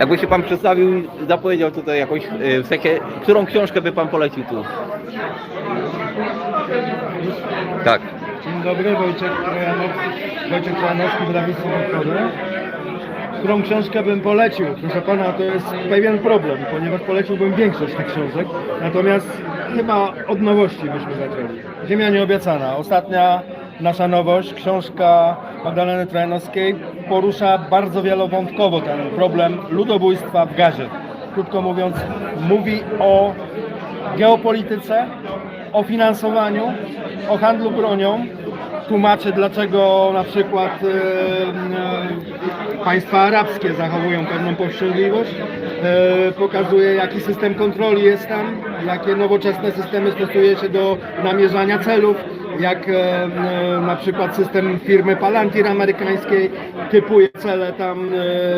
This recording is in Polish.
Jakby się pan przedstawił i zapowiedział tutaj jakąś e, w sensie, którą książkę by pan polecił tu? Tak. Dzień dobry, Wojciech Trojanowski, Wojciech Trojanowski, wydawnictwo. Którą książkę bym polecił? Proszę pana, to jest pewien problem, ponieważ poleciłbym większość tych książek, natomiast chyba od nowości byśmy zaczęli. Ziemia nieobiecana, ostatnia nasza nowość, książka Magdaleny Trojanowskiej porusza bardzo wielowątkowo ten problem ludobójstwa w gazie. Krótko mówiąc, mówi o geopolityce, o finansowaniu, o handlu bronią. Tłumaczy, dlaczego na przykład państwa arabskie zachowują pewną powściągliwość. E, pokazuje, jaki system kontroli jest tam, jakie nowoczesne systemy stosuje się do namierzania celów, jak e, na przykład system firmy Palantir amerykańskiej typuje cele tam e,